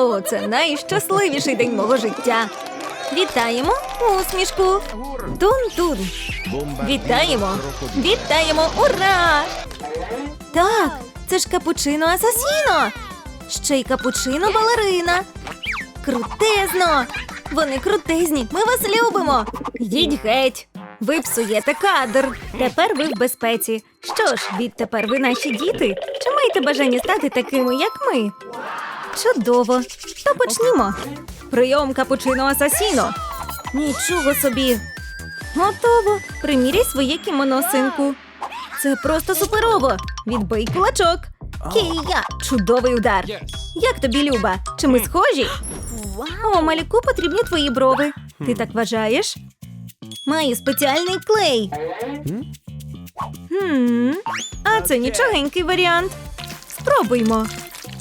О, це найщасливіший день мого життя. Вітаємо усмішку. Тун-тун. Вітаємо! Вітаємо! Ура! Так, це ж капучино асасіно. Ще й капучино балерина. Крутезно! Вони крутезні! Ми вас любимо! Йдіть геть! Ви псуєте кадр. Тепер ви в безпеці. Що ж, відтепер ви наші діти. Чи маєте бажання стати такими, як ми? Чудово. То почнімо. Прийом капучино асасіно. Нічого собі. Готово. Приміряй своє кімоно, синку. Це просто суперово. Відбий кулачок. Кія! Чудовий удар. Як тобі, Люба? Чи ми схожі? О, малюку потрібні твої брови. Ти так вважаєш? Маю спеціальний клей. А це нічогенький варіант. Спробуймо.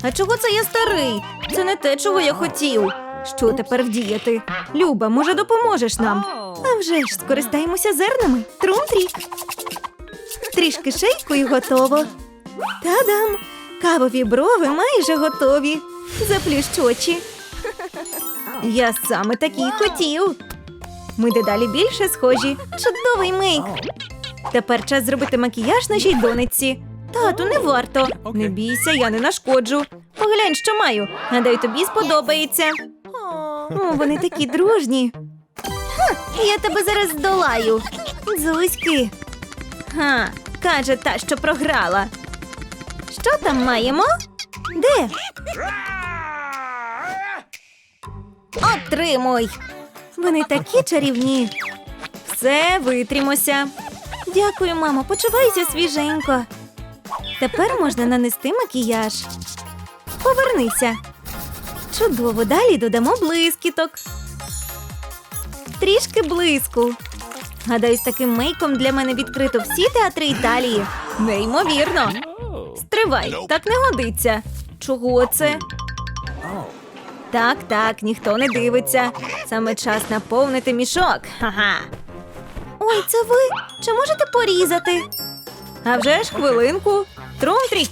А чого це я старий? Це не те, чого я хотів. Що тепер вдіяти? Люба, може, допоможеш нам? А вже ж скористаємося зернами. Трум-трік. Трішки шейку і готово. Та-дам! Кавові брови майже готові. Заплющ очі. Я саме такі й хотів. Ми дедалі більше схожі. Чудовий мейк. Тепер час зробити макіяж нашій донечці. Тату, не варто. Не бійся, я не нашкоджу. Поглянь, що маю. Гадаю, тобі сподобається. О, вони такі дружні. Ха, я тебе зараз здолаю. Зузьки. Ха, каже та, що програла. Що там маємо? Де? Отримуй. Вони такі чарівні. Все, витрімося. Дякую, мамо, почувайся свіженько. Тепер можна нанести макіяж. Повернися. Чудово, далі додамо блискіток. Трішки блиску. Гадаю, з таким мейком для мене відкрито всі театри Італії. Неймовірно. Стривай, так не годиться. Чого це? Так, так, ніхто не дивиться. Саме час наповнити мішок. Ха-ха. Ой, це ви. Чи можете порізати? А вже ж хвилинку. Трумтрік.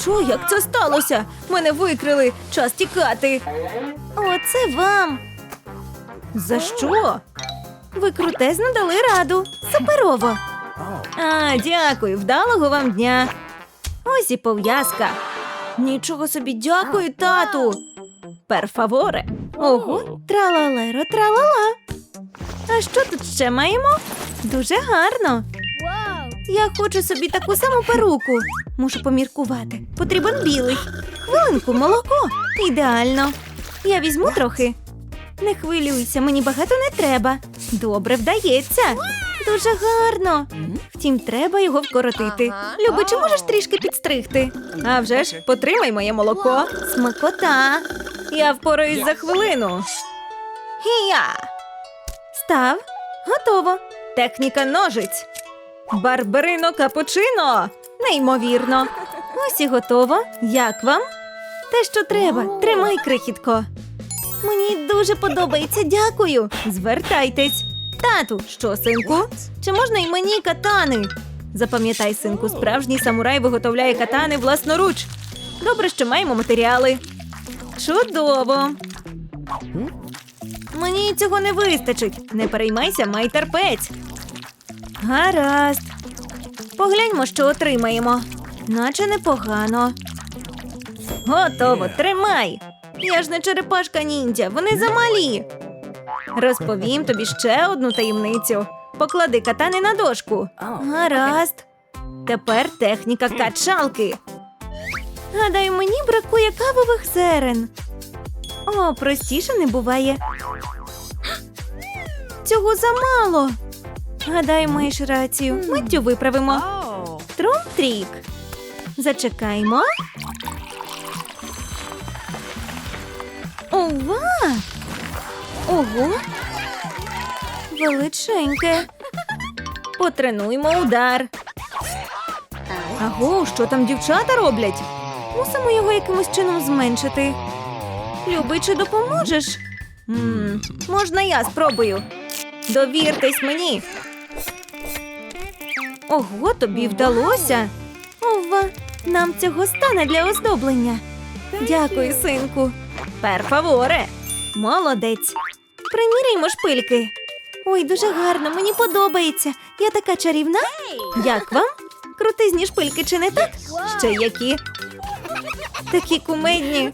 Що, як це сталося? Мене викрили. Час тікати. О, це вам. За що? Ви крутезно дали раду. Суперово. А, дякую, вдалого вам дня. Ось і пов'язка. Нічого собі дякую, тату. Перфаворе. Ого, тралалеро, тралала. А що тут ще маємо? Дуже гарно. Я хочу собі таку саму перуку. Мушу поміркувати. Потрібен білий. Хвилинку, молоко. Ідеально. Я візьму трохи. Не хвилюйся, мені багато не треба. Добре вдається. Дуже гарно. Втім, треба його вкоротити. Люби, чи можеш трішки підстригти? А вже ж, потримай моє молоко. Смакота. Я впораюсь за хвилину. Став. Готово. Техніка ножиць. Барбарино капучино. Неймовірно. Ось і готово. Як вам? Те, що треба. Тримай, крихітко. Мені дуже подобається, дякую. Звертайтесь. Тату, що, синку? Чи можна й мені катани? Запам'ятай, синку, справжній самурай виготовляє катани власноруч. Добре, що маємо матеріали. Чудово. Мені цього не вистачить. Не переймайся, май терпець. Гаразд. Погляньмо, що отримаємо. Наче непогано. Готово, тримай. Я ж не черепашка ніндзя, вони замалі. Розповім тобі ще одну таємницю. Поклади катани на дошку. Гаразд. Тепер техніка качалки. Гадаю, мені бракує кавових зерен. О, простіше не буває. Цього замало. Гадаю, маєш рацію. Миттю виправимо. Трум-трік. Зачекаймо. Ова! Ого! Величеньке. Потренуймо удар. Аго, що там дівчата роблять? Мусимо його якимось чином зменшити. Любий, чи допоможеш? м можна я спробую. Довіртесь мені. Ого, тобі вдалося. Ова, нам цього стане для оздоблення. Дякую, синку. Перфаворе. Молодець. Приміряймо шпильки. Ой, дуже гарно, мені подобається. Я така чарівна. Як вам? Крутизні шпильки, чи не так? Ще які? Такі кумедні.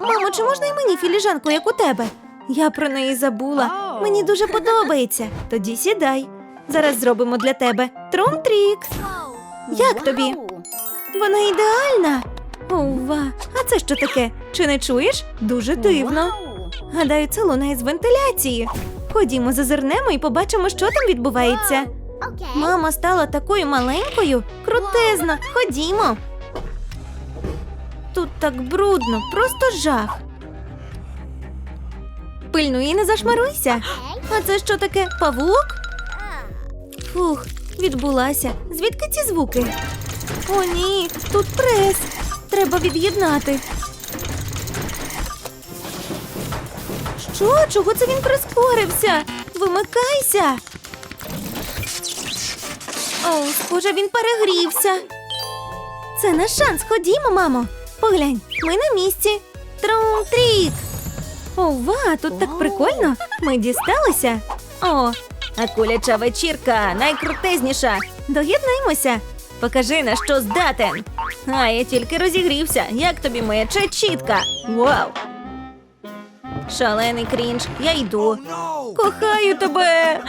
Мамо, чи можна й мені філіжанку, як у тебе? Я про неї забула. Мені дуже подобається. Тоді сідай. Зараз зробимо для тебе трум-трік. Як тобі? Вона ідеальна. Ова, а це що таке? Чи не чуєш? Дуже дивно. Гадаю, це лунає з вентиляції. Ходімо, зазирнемо і побачимо, що там відбувається. Мама стала такою маленькою. Крутезно. Ходімо. Тут так брудно, просто жах. Пильнуй і не зашмаруйся. А це що таке? Павук? Фух, відбулася. Звідки ці звуки? О, ні, тут прес. Треба від'єднати. Що? Чого це він прискорився? Вимикайся. О, схоже, він перегрівся. Це наш шанс. Ходімо, мамо. Поглянь, ми на місці. Трум-трік. Ова, тут так прикольно. Ми дісталися. О, а куляча вечірка найкрутезніша. Доєднаймося. Покажи, на що здатен. А, я тільки розігрівся. Як тобі моя чечітка? Вау! Шалений крінж, я йду. Кохаю тебе.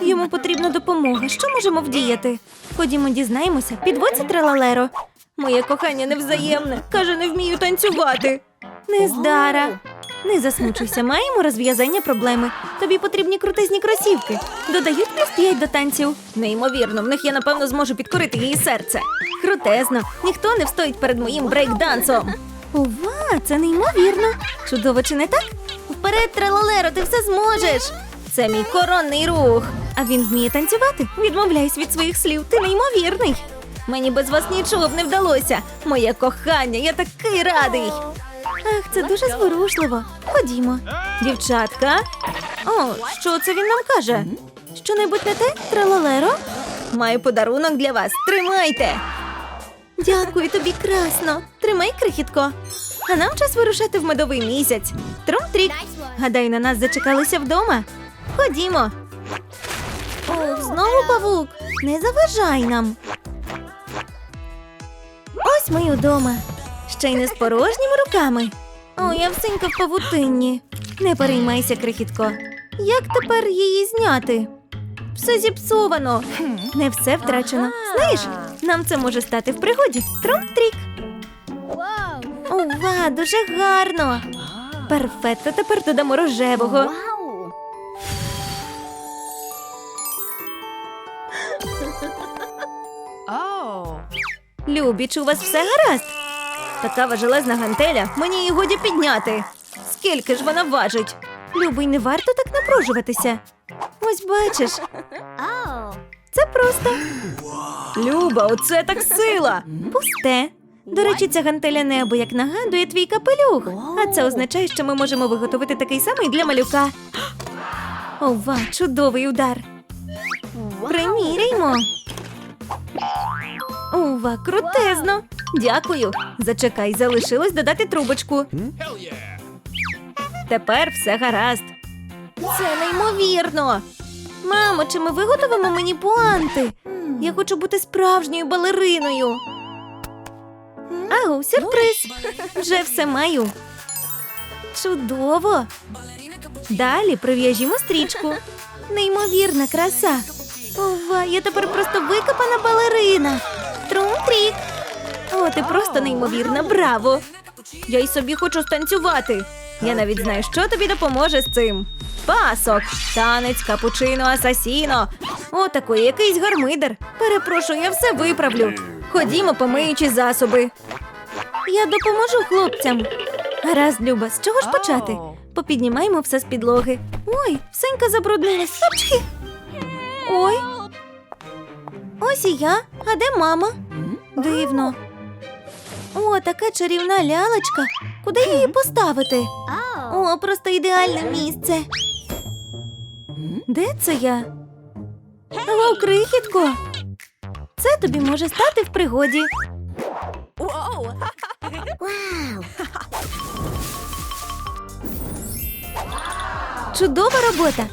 Йому потрібна допомога. Що можемо вдіяти? Ходімо, дізнаємося. Підводься тралалеро. Моє кохання невзаємне. Каже, не вмію танцювати. Нездара. Не засмучуйся, маємо розв'язання проблеми. Тобі потрібні крутизні кросівки. Додають плюс 5 до танців. Неймовірно, в них я напевно зможу підкорити її серце. Крутезно, ніхто не встоїть перед моїм брейкдансом. Ова, це неймовірно. Чудово, чи не так? Вперед, тралалеро, ти все зможеш. Це мій коронний рух. А він вміє танцювати. Відмовляюсь від своїх слів. Ти неймовірний. Мені без вас нічого б не вдалося. Моє кохання, я такий радий. Ах, це дуже зворушливо. Ходімо. Дівчатка. О, що це він нам каже? Що-небудь не те, тралалеро? Маю подарунок для вас. Тримайте. Дякую тобі красно. Тримай, крихітко. А нам час вирушати в медовий місяць. Трум-трік. Гадаю, на нас зачекалися вдома. Ходімо. Ох, знову павук. Не заважай нам. Ось ми й удома. Ще й не з порожніми руками. О, я всенька в павутинні. Не переймайся, крихітко. Як тепер її зняти? Все зіпсовано. Не все втрачено. Знаєш, нам це може стати в пригоді. Трум-трік. Ова, дуже гарно. Перфетто, тепер додамо рожевого. Любіч, у вас все гаразд? Така важелезна гантеля, мені її годі підняти. Скільки ж вона важить? Любий, не варто так напружуватися. Ось бачиш, це просто. Люба, оце так сила. Пусте. До речі, ця гантеля небо як нагадує твій капелюх. А це означає, що ми можемо виготовити такий самий для малюка. Ова, чудовий удар. Приміряймо. Ова, крутезно. Дякую. Зачекай, залишилось додати трубочку. Тепер все гаразд. Це неймовірно. Мамо, чи ми виготовимо мені пуанти? Я хочу бути справжньою балериною. Ау, сюрприз! Вже все маю. Чудово. Далі прив'яжімо стрічку. Неймовірна краса. Ова, я тепер просто викопана балерина. Трум-трік. О, ти просто неймовірна, браво! Я й собі хочу станцювати. Я навіть знаю, що тобі допоможе з цим. Пасок, танець, капучино, асасіно. О, такий якийсь гармидер. Перепрошую, я все виправлю. Ходімо, помиючи засоби. Я допоможу хлопцям. Гаразд, Люба, з чого ж почати? Попіднімаємо все з підлоги. Ой, всенька забруднилась. Апчхи. Ой. Ось і я. А де мама? Дивно. О, така чарівна лялочка. Куди її поставити? О, просто ідеальне місце. Де це я? О, крихітко. Це тобі може стати в пригоді. Чудова робота!